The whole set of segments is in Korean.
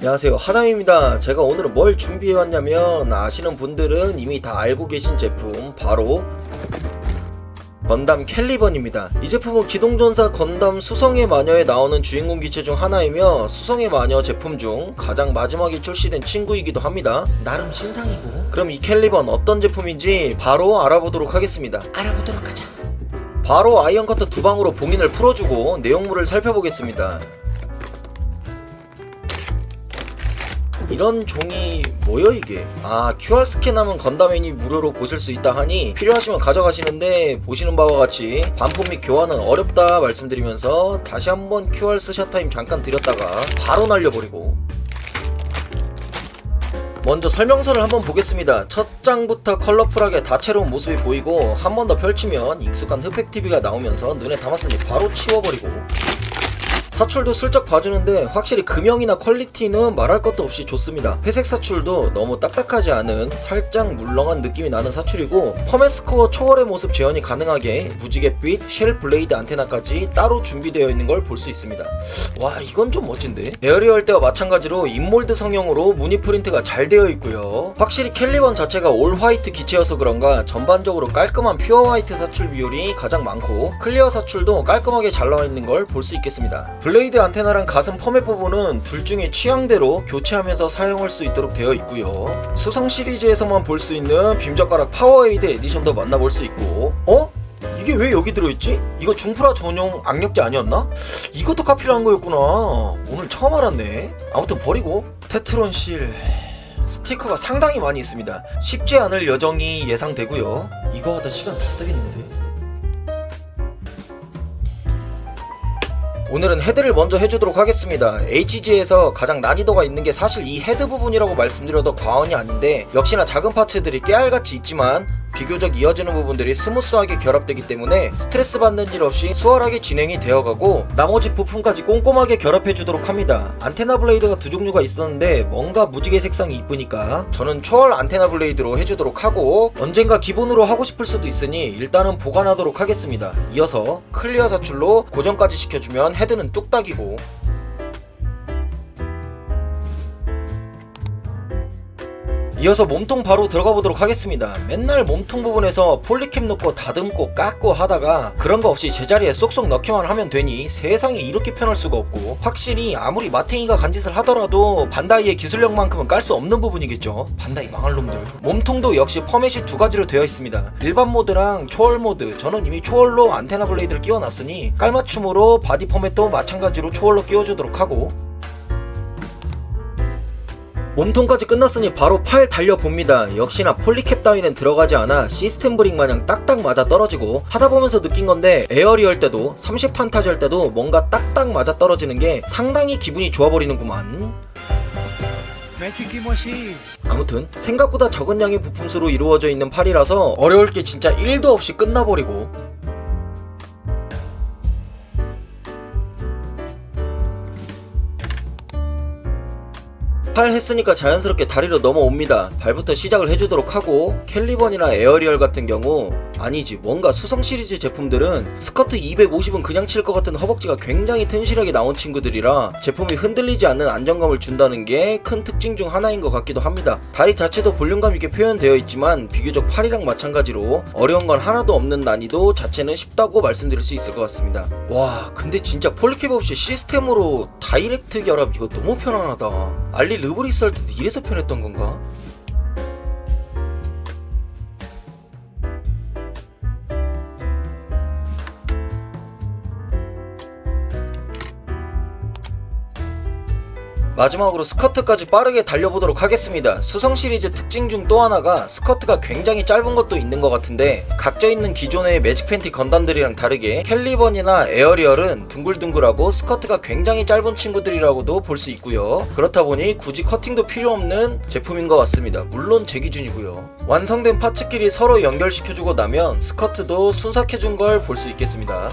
안녕하세요 하담입니다 제가 오늘은 뭘 준비해 왔냐면 아시는 분들은 이미 다 알고 계신 제품 바로 건담 캘리번입니다. 이 제품은 기동전사 건담 수성의 마녀에 나오는 주인공 기체 중 하나이며 수성의 마녀 제품 중 가장 마지막에 출시된 친구이기도 합니다. 나름 신상이고. 그럼 이 캘리번 어떤 제품인지 바로 알아보도록 하겠습니다. 알아보도록 하자. 바로 아이언 커터 두 방으로 봉인을 풀어주고 내용물을 살펴보겠습니다. 이런 종이 뭐여 이게? 아 QR 스캔하면 건담인이 무료로 보실 수 있다 하니 필요하시면 가져가시는데 보시는 바와 같이 반품 및 교환은 어렵다 말씀드리면서 다시 한번 QR 스샷 타임 잠깐 드렸다가 바로 날려버리고 먼저 설명서를 한번 보겠습니다. 첫 장부터 컬러풀하게 다채로운 모습이 보이고 한 번 더 펼치면 익숙한 흑백 TV가 나오면서 눈에 담았으니 바로 치워버리고 사출도 슬쩍 봐주는데 확실히 금형이나 퀄리티는 말할 것도 없이 좋습니다. 회색 사출도 너무 딱딱하지 않은 살짝 물렁한 느낌이 나는 사출이고 퍼메스코어 초월의 모습 재현이 가능하게 무지갯빛 쉘 블레이드 안테나까지 따로 준비되어 있는 걸 볼 수 있습니다. 와 이건 좀 멋진데? 에어리얼 때와 마찬가지로 인몰드 성형으로 무늬 프린트가 잘 되어 있고요. 확실히 캘리번 자체가 올 화이트 기체여서 그런가 전반적으로 깔끔한 퓨어 화이트 사출 비율이 가장 많고 클리어 사출도 깔끔하게 잘 나와 있는 걸 볼 수 있겠습니다. 블레이드 안테나랑 가슴 펌의 부분은 둘 중에 취향대로 교체하면서 사용할 수 있도록 되어 있고요. 수성 시리즈에서만 볼 수 있는 빔젓가락 파워에이드 에디션도 만나볼 수 있고 어? 이게 왜 여기 들어있지? 이거 중프라 전용 악력제 아니었나? 이것도 카피를 한 거였구나. 오늘 처음 알았네. 아무튼 버리고 테트론 실 스티커가 상당히 많이 있습니다. 쉽지 않을 여정이 예상되고요. 이거 하다 시간 다 쓰겠는데. 오늘은 헤드를 먼저 해주도록 하겠습니다. HG에서 가장 난이도가 있는 게 사실 이 헤드 부분이라고 말씀드려도 과언이 아닌데 역시나 작은 파츠들이 깨알같이 있지만 비교적 이어지는 부분들이 스무스하게 결합되기 때문에 스트레스 받는 일 없이 수월하게 진행이 되어가고 나머지 부품까지 꼼꼼하게 결합해 주도록 합니다. 안테나 블레이드가 두 종류가 있었는데 뭔가 무지개 색상이 이쁘니까 저는 초월 안테나 블레이드로 해주도록 하고 언젠가 기본으로 하고 싶을 수도 있으니 일단은 보관하도록 하겠습니다. 이어서 클리어 사출로 고정까지 시켜주면 헤드는 뚝딱이고 이어서 몸통 바로 들어가 보도록 하겠습니다. 맨날 몸통 부분에서 폴리캡 넣고 다듬고 깎고 하다가 그런 거 없이 제자리에 쏙쏙 넣기만 하면 되니 세상에 이렇게 편할 수가 없고 확실히 아무리 마탱이가 간짓을 하더라도 반다이의 기술력만큼은 깔 수 없는 부분이겠죠. 반다이 망할 놈들. 몸통도 역시 퍼맷이 두 가지로 되어 있습니다. 일반 모드랑 초월 모드. 저는 이미 초월로 안테나 블레이드를 끼워놨으니 깔맞춤으로 바디 포맷도 마찬가지로 초월로 끼워주도록 하고 몸통까지 끝났으니 바로 팔 달려봅니다. 역시나 폴리캡 따위는 들어가지 않아 시스템 브릭 마냥 딱딱 맞아 떨어지고 하다 보면서 느낀 건데 에어리얼 때도 30판타지 할 때도 뭔가 딱딱 맞아 떨어지는 게 상당히 기분이 좋아버리는구만. 아무튼 생각보다 적은 양의 부품수로 이루어져 있는 팔이라서 어려울 게 진짜 1도 없이 끝나버리고 팔 했으니까 자연스럽게 다리로 넘어옵니다. 발부터 시작을 해주도록 하고 캘리번이나 에어리얼 같은 경우 아니지 뭔가 수성 시리즈 제품들은 스커트 250은 그냥 칠 것 같은 허벅지가 굉장히 튼실하게 나온 친구들이라 제품이 흔들리지 않는 안정감을 준다는 게 큰 특징 중 하나인 것 같기도 합니다. 다리 자체도 볼륨감 있게 표현되어 있지만 비교적 팔이랑 마찬가지로 어려운 건 하나도 없는 난이도 자체는 쉽다고 말씀드릴 수 있을 것 같습니다. 와 근데 진짜 폴캡 없이 시스템으로 다이렉트 결합 이거 너무 편안하다. 알리 르브리스 할 때도 이래서 편했던 건가? 마지막으로 스커트까지 빠르게 달려보도록 하겠습니다. 수성 시리즈 특징 중 또 하나가 스커트가 굉장히 짧은 것도 있는 것 같은데 각져 있는 기존의 매직 팬티 건담들이랑 다르게 캘리번이나 에어리얼은 둥글둥글하고 스커트가 굉장히 짧은 친구들이라고도 볼 수 있고요. 그렇다 보니 굳이 커팅도 필요 없는 제품인 것 같습니다. 물론 제 기준이고요. 완성된 파츠끼리 서로 연결시켜주고 나면 스커트도 순삭해준 걸 볼 수 있겠습니다.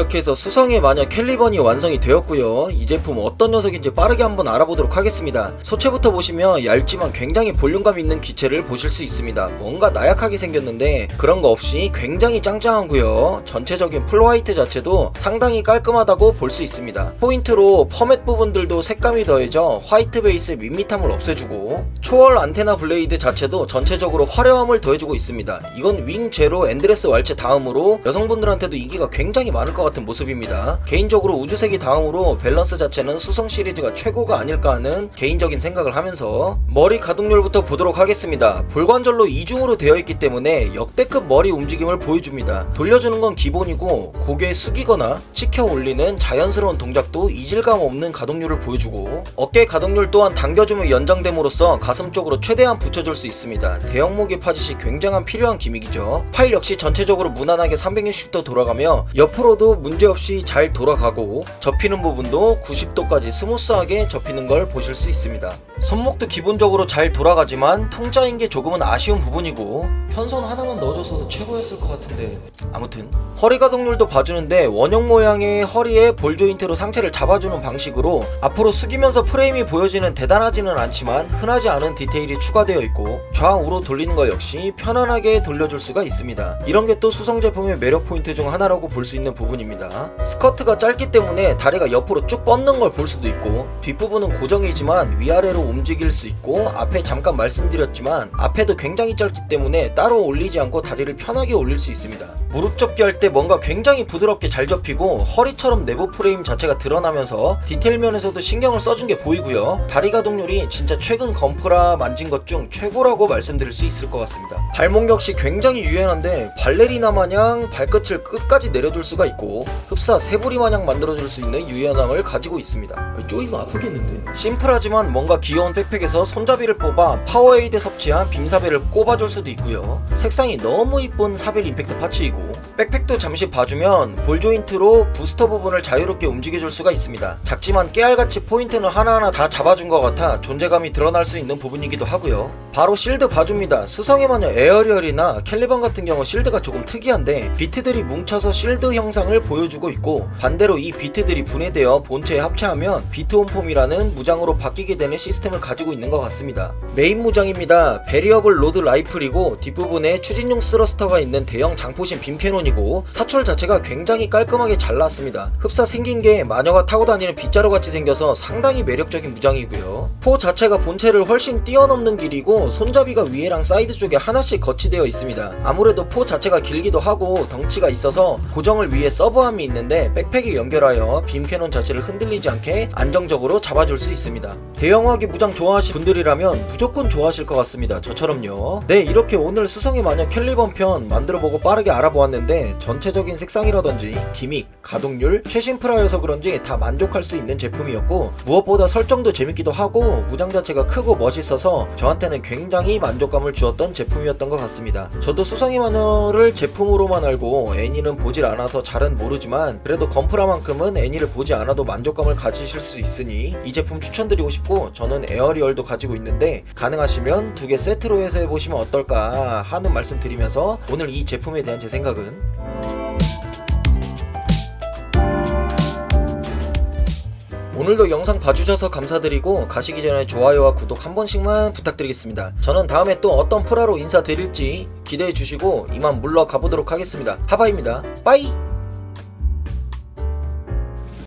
이렇게 해서 수성의 마녀 캘리번이 완성이 되었고요. 이 제품 어떤 녀석인지 빠르게 한번 알아보도록 하겠습니다. 소체부터 보시면 얇지만 굉장히 볼륨감 있는 기체를 보실 수 있습니다. 뭔가 나약하게 생겼는데 그런 거 없이 굉장히 짱짱하고요. 전체적인 플로화이트 자체도 상당히 깔끔하다고 볼 수 있습니다. 포인트로 퍼맷 부분들도 색감이 더해져 화이트 베이스의 밋밋함을 없애주고 초월 안테나 블레이드 자체도 전체적으로 화려함을 더해주고 있습니다. 이건 윙 제로 엔드레스 왈체 다음으로 여성분들한테도 인기가 굉장히 많을 것 같은 모습입니다. 개인적으로 우주색이 다음으로 밸런스 자체는 수성 시리즈가 최고가 아닐까 하는 개인적인 생각을 하면서 머리 가동률부터 보도록 하겠습니다. 볼관절로 이중으로 되어 있기 때문에 역대급 머리 움직임을 보여줍니다. 돌려주는 건 기본이고 고개 숙이거나 치켜 올리는 자연스러운 동작도 이질감 없는 가동률을 보여주고 어깨 가동률 또한 당겨주면 연장됨으로써 가슴 쪽으로 최대한 붙여줄 수 있습니다. 대형 무게 파짓이 굉장한 필요한 기믹이죠. 파일 역시 전체적으로 무난하게 360도 돌아가며 옆으로도 문제없이 잘 돌아가고 접히는 부분도 90도까지 스무스하게 접히는 걸 보실 수 있습니다. 손목도 기본적으로 잘 돌아가지만 통짜인 게 조금은 아쉬운 부분이고 편선 하나만 넣어줬어도 최고였을 것 같은데 아무튼 허리 가동률도 봐주는데 원형 모양의 허리에 볼 조인트로 상체를 잡아주는 방식으로 앞으로 숙이면서 프레임이 보여지는 대단하지는 않지만 흔하지 않은 디테일이 추가되어 있고 좌우로 돌리는 것 역시 편안하게 돌려줄 수가 있습니다. 이런 게 또 수성 제품의 매력 포인트 중 하나라고 볼 수 있는 부분입니다. 스커트가 짧기 때문에 다리가 옆으로 쭉 뻗는 걸 볼 수도 있고 뒷부분은 고정이지만 위아래로 움직일 수 있고 앞에 잠깐 말씀드렸지만 앞에도 굉장히 짧기 때문에 따로 올리지 않고 다리를 편하게 올릴 수 있습니다. 무릎 접기 할 때 뭔가 굉장히 부드럽게 잘 접히고 허리처럼 내부 프레임 자체가 드러나면서 디테일 면에서도 신경을 써준 게 보이고요. 다리 가동률이 진짜 최근 건프라 만진 것 중 최고라고 말씀드릴 수 있을 것 같습니다. 발목 역시 굉장히 유연한데 발레리나 마냥 발끝을 끝까지 내려줄 수가 있고 흡사 새부리 마냥 만들어줄 수 있는 유연함을 가지고 있습니다. 쪼이면 아프겠는데? 심플하지만 뭔가 귀여운 백팩에서 손잡이를 뽑아 파워에이드 섭취한 빔사벨을 꼽아줄 수도 있고요. 색상이 너무 이쁜 사벨 임팩트 파츠이고 백팩도 잠시 봐주면 볼 조인트로 부스터 부분을 자유롭게 움직여줄 수가 있습니다. 작지만 깨알같이 포인트는 하나하나 다 잡아준 것 같아 존재감이 드러날 수 있는 부분이기도 하고요. 바로 실드 봐줍니다. 마녀 에어리얼이나 캘리번 같은 경우 실드가 조금 특이한데 비트들이 뭉쳐서 실드 형상을 보여주고 있고 반대로 이 비트들이 분해되어 본체에 합체하면 비트 홈폼이라는 무장으로 바뀌게 되는 시스템을 가지고 있는 것 같습니다. 메인 무장입니다. 베리어블 로드 라이플이고 뒷부분에 추진용 스러스터가 있는 대형 장포신 빔캐논이 고 사출 자체가 굉장히 깔끔하게 잘 나왔습니다. 흡사 생긴 게 마녀가 타고 다니는 빗자루 같이 생겨서 상당히 매력적인 무장이고요. 포 자체가 본체를 훨씬 뛰어넘는 길이고 손잡이가 위에랑 사이드 쪽에 하나씩 거치되어 있습니다. 아무래도 포 자체가 길기도 하고 덩치가 있어서 고정을 위해 서브함이 있는데 백팩에 연결하여 빔 캐논 자체를 흔들리지 않게 안정적으로 잡아줄 수 있습니다. 대형화기 무장 좋아하실 분들이라면 무조건 좋아하실 것 같습니다. 저처럼요. 네, 이렇게 오늘 수성의 마녀 캘리번 편 만들어보고 빠르게 알아보았는데 전체적인 색상이라든지 기믹, 가동률, 최신 프라여서 그런지 다 만족할 수 있는 제품이었고 무엇보다 설정도 재밌기도 하고 무장 자체가 크고 멋있어서 저한테는 굉장히 만족감을 주었던 제품이었던 것 같습니다. 저도 수성의 마녀를 제품으로만 알고 애니는 보질 않아서 잘은 모르지만 그래도 건프라만큼은 애니를 보지 않아도 만족감을 가지실 수 있으니 이 제품 추천드리고 싶고 저는 에어리얼도 가지고 있는데 가능하시면 두 개 세트로 해서 해보시면 어떨까 하는 말씀 드리면서 오늘 이 제품에 대한 제 생각은 오늘도 영상 봐주셔서 감사드리고 가시기 전에 좋아요와 구독 한 번씩만 부탁드리겠습니다. 저는 다음에 또 어떤 프라로 인사드릴지 기대해 주시고 이만 물러 가 보도록 하겠습니다. 하바입니다. 빠이!